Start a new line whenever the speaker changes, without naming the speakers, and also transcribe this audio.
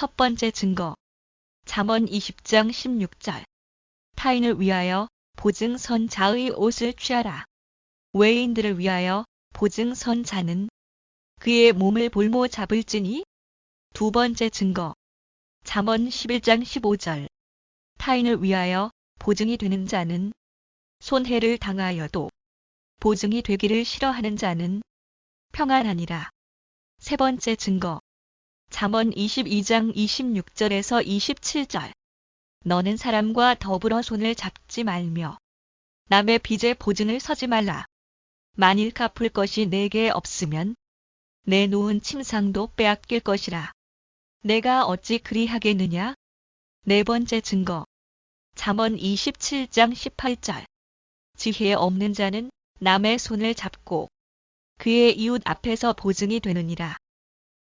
첫 번째 증거. 잠언 20장 16절. 타인을 위하여 보증선 자의 옷을 취하라. 외인들을 위하여 보증선 자는 그의 몸을 볼모 잡을지니 두 번째 증거. 잠언 11장 15절. 타인을 위하여 보증이 되는 자는 손해를 당하여도 보증이 되기를 싫어하는 자는 평안하니라. 세 번째 증거. 잠언 22장 26절에서 27절. 너는 사람과 더불어 손을 잡지 말며 남의 빚에 보증을 서지 말라. 만일 갚을 것이 내게 없으면 내 놓은 침상도 빼앗길 것이라. 내가 어찌 그리하겠느냐? 네 번째 증거. 잠언 27장 18절. 지혜 없는 자는 남의 손을 잡고 그의 이웃 앞에서 보증이 되느니라.